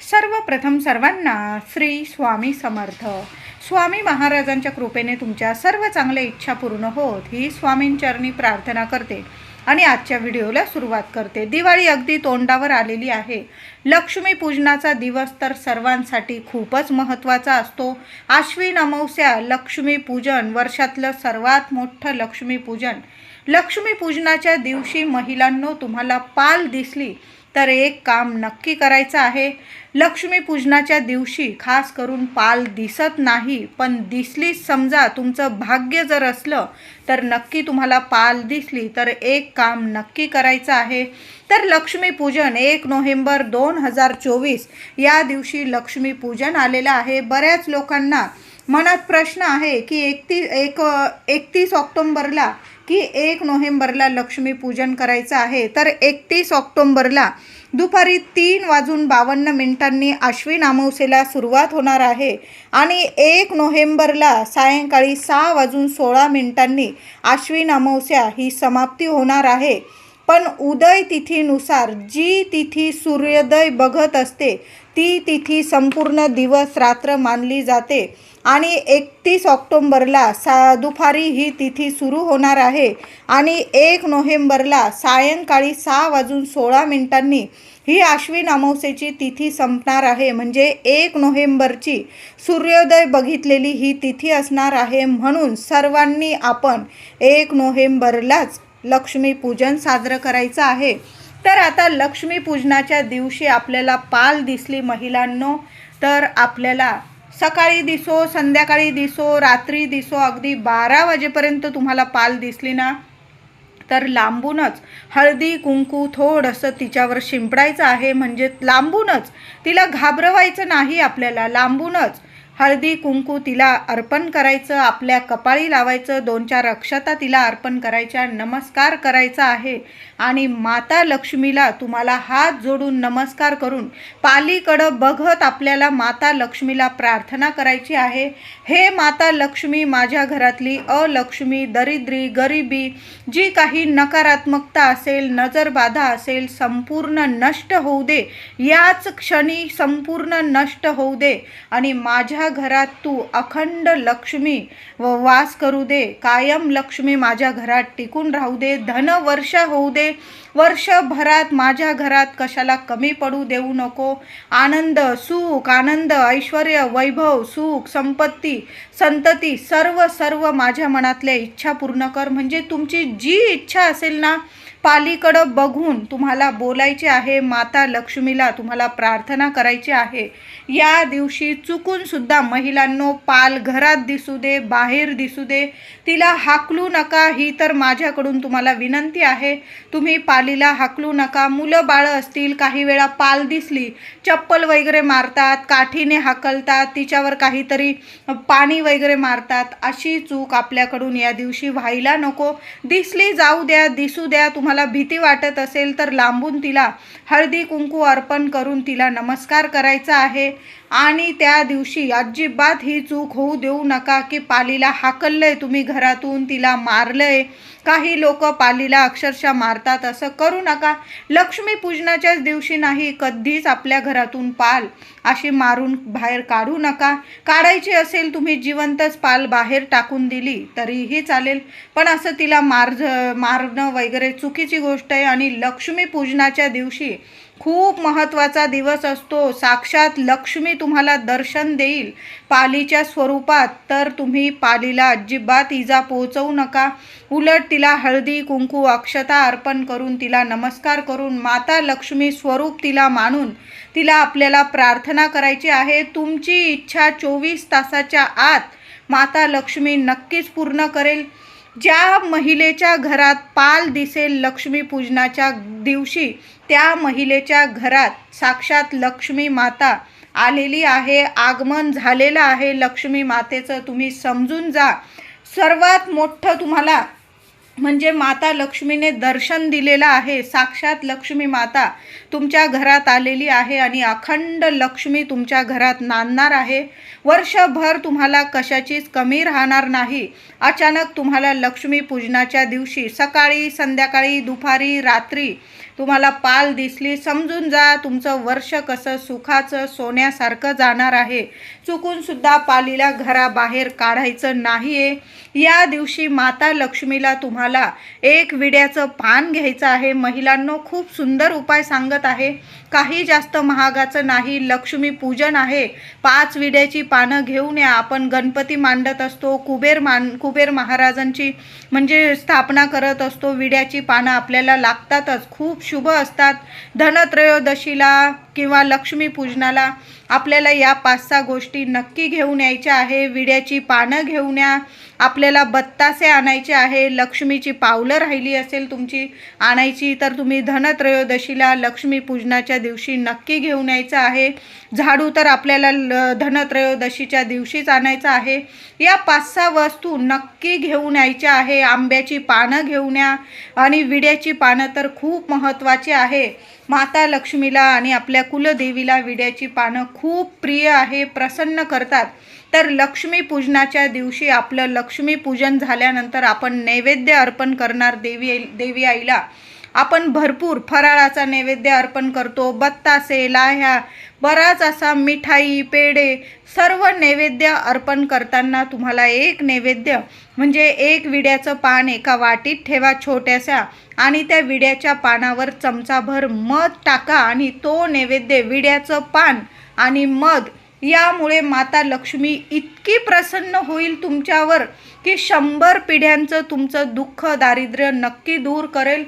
सर्वप्रथम सर्वांना श्री स्वामी समर्थ. स्वामी महाराजांच्या कृपेने तुमच्या सर्व चांगल्या इच्छा पूर्ण होत ही स्वामींचरणी प्रार्थना करते आणि आजच्या व्हिडिओला सुरुवात करते. दिवाळी अगदी तोंडावर आलेली आहे. लक्ष्मी पूजनाचा दिवस तर सर्वांसाठी खूपच महत्त्वाचा असतो. आश्विन अमावस्या लक्ष्मी पूजन वर्षातलं सर्वात मोठं लक्ष्मी पूजन. लक्ष्मी पूजनाच्या दिवशी महिलांनो तुम्हाला पाल दिसली तर एक काम नक्की करायचं आहे. लक्ष्मीपूजनाच्या दिवशी खास करून पाल दिसत नाही पण दिसली समजा तुमचं भाग्य जर असलं तर नक्की तुम्हाला पाल दिसली तर एक काम नक्की करायचं आहे. तर लक्ष्मीपूजन एक नोव्हेंबर दोन हजार चोवीस या दिवशी लक्ष्मीपूजन आलेलं आहे. बऱ्याच लोकांना मनात प्रश्न आहे की एकतीस एक एकतीस ऑक्टोंबरला की एक नोव्हेंबरला लक्ष्मीपूजन करायचं आहे तर एकतीस ऑक्टोंबरला दुपारी तीन वाजून बावन्न मिनिटांनी आश्विन अमावस्येला सुरुवात होणार आहे आणि एक नोव्हेंबरला सायंकाळी सहा वाजून सोळा मिनिटांनी आश्विन अमावस्या ही समाप्ती होणार आहे. पण उदय तिथीनुसार जी तिथी सूर्योदय बघत असते ती तिथी संपूर्ण दिवस रात्र मानली जाते. आणि एकतीस ऑक्टोंबरला सा दुपारी ही तिथी सुरू होणार आहे. आणि एक नोव्हेंबरला सायंकाळी सहा वाजून सोळा मिनिटांनी ही आश्विन अमावस्येची तिथी संपणार आहे. म्हणजे एक नोव्हेंबरची सूर्योदय बघितलेली ही तिथी असणार आहे म्हणून सर्वांनी आपण एक नोव्हेंबरलाच लक्ष्मीपूजन साजरं करायचं आहे. तर आता लक्ष्मीपूजनाच्या दिवशी आपल्याला पाल दिसली महिलांनो. तर आपल्याला सकाळी दिसो संध्याकाळी दिसो रात्री दिसो अगदी बारा वाजेपर्यंत तुम्हाला पाल दिसली ना तर लांबूनच हळदी कुंकू थोडंसं तिच्यावर शिंपडायचं आहे. म्हणजे लांबूनच. तिला घाबरवायचं नाही आपल्याला. लांबूनच. हळदी कुंकू तिला अर्पण करायचं आपल्या कपाळी लावायचं दोन चार अक्षता तिला अर्पण करायच्या नमस्कार करायचा आहे. आणि माता लक्ष्मीला तुम्हाला हात जोडून नमस्कार करून पालीकडं बघत आपल्याला माता लक्ष्मीला प्रार्थना करायची आहे. हे माता लक्ष्मी माझ्या घरातली अलक्ष्मी दरिद्री गरिबी जी काही नकारात्मकता असेल नजरबाधा असेल संपूर्ण नष्ट होऊ दे. याच क्षणी संपूर्ण नष्ट होऊ दे. आणि माझ्या घरात तू अखंड लक्ष्मी व वास करू दे कायम लक्ष्मी माझ्या घरात टिकून राहू दे धन वर्ष होऊ दे वर्षभरात माझ्या घरात कशाला कमी पडू देऊ नको आनंद सुख आनंद ऐश्वर वैभव सुख संपत्ती संतती सर्व सर्व माझ्या मनातल्या इच्छा पूर्ण कर. म्हणजे तुमची जी इच्छा असेल ना पालीकडं बघून तुम्हाला बोलायचे आहे माता लक्ष्मीला तुम्हाला प्रार्थना करायची आहे. या दिवशी चुकूनसुद्धा महिलांनो पाल घरात दिसू दे बाहेर दिसू दे तिला हाकलू नका ही तर माझ्याकडून तुम्हाला विनंती आहे. तुम्ही पालीला हाकलू नका मुलं बाळं असतील काही वेळा पाल दिसली चप्पल वगैरे मारतात काठीने हाकलतात तिच्यावर काहीतरी पाणी वगैरे मारतात अशी चूक आपल्याकडून या दिवशी व्हायला नको. दिसली जाऊ द्या दिसू द्या तुम्हाला भीती वाटत असेल तर लांबून तिला हळदी कुंकू अर्पण करून तिला नमस्कार करायचा आहे. आणि त्या दिवशी अजिबात ही चूक होऊ देऊ नका की पालीला हाकललंय. तुम्ही घरातून तिला मारलंय. काही लोक पालीला अक्षरशः मारतात. असं करू नका. लक्ष्मी पूजनाच्याच दिवशी नाही कधीच आपल्या घरातून पाल अशी मारून बाहेर काढू नका. काढायची असेल तुम्ही जिवंतच पाल बाहेर टाकून दिली तरीही चालेल. पण असं तिला मार मारणं वगैरे चुकीची गोष्ट आहे आणि लक्ष्मी पूजनाच्या दिवशी खूप महत्त्वाचा दिवस असतो. साक्षात लक्ष्मी तुम्हाला दर्शन देईल पालीच्या स्वरूपात. तर तुम्ही पालीला अजिबात इजा पोहोचवू नका. उलट तिला हळदी कुंकू अक्षता अर्पण करून तिला नमस्कार करून माता लक्ष्मी स्वरूप तिला मानून तिला आपल्याला प्रार्थना करायची आहे. तुमची इच्छा चोवीस तासाच्या आत माता लक्ष्मी नक्कीच पूर्ण करेल. ज्या महिलेच्या घरात पाल दिसेल लक्ष्मीपूजनाच्या दिवशी त्या महिलेच्या घरात साक्षात लक्ष्मी माता आलेली आहे आगमन झालेलं आहे. लक्ष्मी मातेचं तुम्ही समजून जा. सर्वात मोठं तुम्हाला म्हणजे माता लक्ष्मीने दर्शन दिलेलं आहे. साक्षात लक्ष्मी माता तुमच्या घरात आलेली आहे आणि अखंड लक्ष्मी तुमच्या घरात नांदणार आहे. वर्षभर तुम्हाला कशाचीच कमी राहणार नाही. अचानक तुम्हाला लक्ष्मी पूजनाच्या दिवशी सकाळी संध्याकाळी दुपारी रात्री तुम्हाला पाल दिसली समजून जा तुमचं वर्ष कसं सुखाचं सोन्यासारखं जाणार आहे. चुकूनसुद्धा पालीला घराबाहेर काढायचं नाही आहे या दिवशी माता लक्ष्मीला तुम्हाला एक विड्याचं पान घ्यायचं आहे. महिलांनो खूप सुंदर उपाय सांगत आहे. काही जास्त महागाचं नाही लक्ष्मी पूजन आहे. पाच विड्याची पानं घेऊन या. आपण गणपती मांडत असतो कुबेर मान कुबेर महाराजांची म्हणजे स्थापना करत असतो. विड्याची पानं आपल्याला लागतातच. खूप शुभ असतात. धनत्रयोदशीला किंवा लक्ष्मीपूजनाला आपल्याला या पाच सहा गोष्टी नक्की घेऊन यायच्या आहे. विड्याची पानं घेऊन या. आपल्याला बत्तासे आणायचे आहे. लक्ष्मीची पावलं राहिली असेल तुमची आणायची तर तुम्ही धनत्रयोदशीला लक्ष्मीपूजनाच्या दिवशी नक्की घेऊन यायचं आहे. झाडू तर आपल्याला ल- धनत्रयोदशीच्या दिवशीच आणायचं आहे. या पाच सहा वस्तू नक्की घेऊन यायच्या आहे. आंब्याची पानं घेऊन या. आणि विड्याची पानं तर खूप महत्त्वाची आहे. माता लक्ष्मीला आणि आपल्या कुलदेवीला विड्याची पानं खूप प्रिय आहे प्रसन्न करतात. तर लक्ष्मीपूजनाच्या दिवशी आपलं लक्ष्मीपूजन झाल्यानंतर आपण नैवेद्य अर्पण करणार देवी देवी आईला. आपण भरपूर फराळाचा नैवेद्य अर्पण करतो बत्तासे लाह्या बराच असा मिठाई पेढे सर्व नैवेद्य अर्पण करताना तुम्हाला एक नैवेद्य म्हणजे एक विड्याचं पान एका वाटीत ठेवा छोट्याशा आणि त्या विड्याच्या पानावर चमचाभर मध टाका आणि तो नैवेद्य विड्याचं पान आणि मध यामुळे माता लक्ष्मी इतकी प्रसन्न होईल तुमच्यावर की शंभर पिढ्यांचं तुमचं दुःख दारिद्र्य नक्की दूर करेल.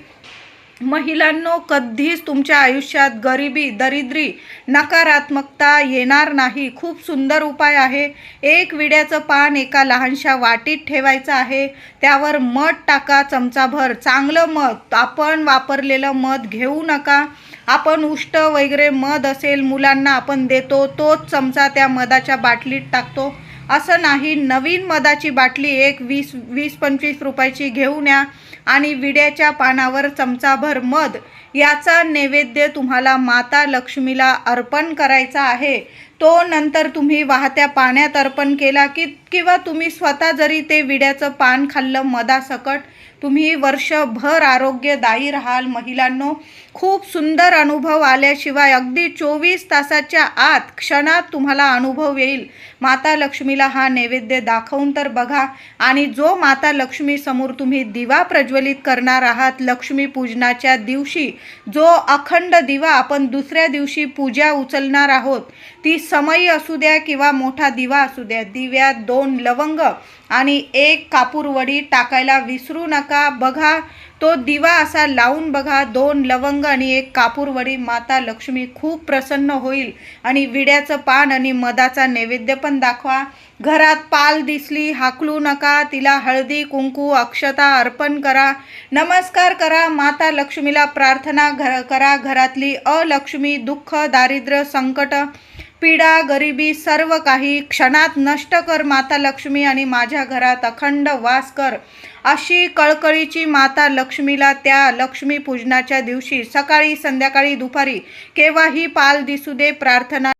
महिलांनो कधीच तुमच्या आयुष्यात गरिबी दरिद्री नकारात्मकता येणार नाही. खूप सुंदर उपाय आहे. एक विड्याचं पान एका लहानशा वाटीत ठेवायचं आहे. त्यावर मध टाका चमचाभर. चांगलं मध. आपण वापरलेलं मध घेऊ नका. आपण उष्ट वगैरे मध असेल मुलांना आपण देतो तोच चमचा त्या मधाच्या बाटलीत टाकतो. असं नाही नवीन मधाची बाटली एक वीस वीस पंचवीस रुपयाची घेऊन या आणि विड्याच्या पानावर चमचाभर मध. याचा नैवेद्य तुम्हाला माता लक्ष्मीला अर्पण करायचा आहे. तो नंतर तुम्ही वाहत्या पाण्यात अर्पण केला की किंवा तुम्ही स्वतः जरी ते विड्याचं पान खाल्लं मधासकट तुम्ही वर्षभर आरोग्यदायी राहाल. महिलांनो खूप सुंदर अनुभव आल्याशिवाय अगदी चोवीस तासाच्या आत क्षणात तुम्हाला अनुभव येईल. माता लक्ष्मीला हा नैवेद्य दाखवून तर बघा. आणि जो माता लक्ष्मीसमोर तुम्ही दिवा प्रज्वलित करणार आहात लक्ष्मी पूजनाच्या दिवशी जो अखंड दिवा आपण दुसऱ्या दिवशी पूजा उचलणार आहोत ती समई असू द्या किंवा मोठा दिवा असू द्या दिव्यात दोन लवंग आणि एक कापूरवडी टाकायला विसरू नका. नका. बघा तो दिवा असा लावून बघा. दोन लवंग आणि एक कापूरवडी. माता लक्ष्मी खूप प्रसन्न होईल. आणि विड्याचं पान आणि मधाचा नैवेद्य पण दाखवा. घरात पाल दिसली हाकलू नका. तिला हळदी कुंकू अक्षता अर्पण करा. नमस्कार करा. माता लक्ष्मीला प्रार्थना घर करा. घरातली अलक्ष्मी दुःख दारिद्र्य संकट पीडा गरिबी सर्व काही क्षणात नष्ट कर माता लक्ष्मी आणि माझ्या घरात अखंड वास कर. अशी कळकळीची माता लक्ष्मीला त्या लक्ष्मी पूजनाच्या दिवशी सकाळी संध्याकाळी दुपारी केव्हाही पाल दिसू दे प्रार्थना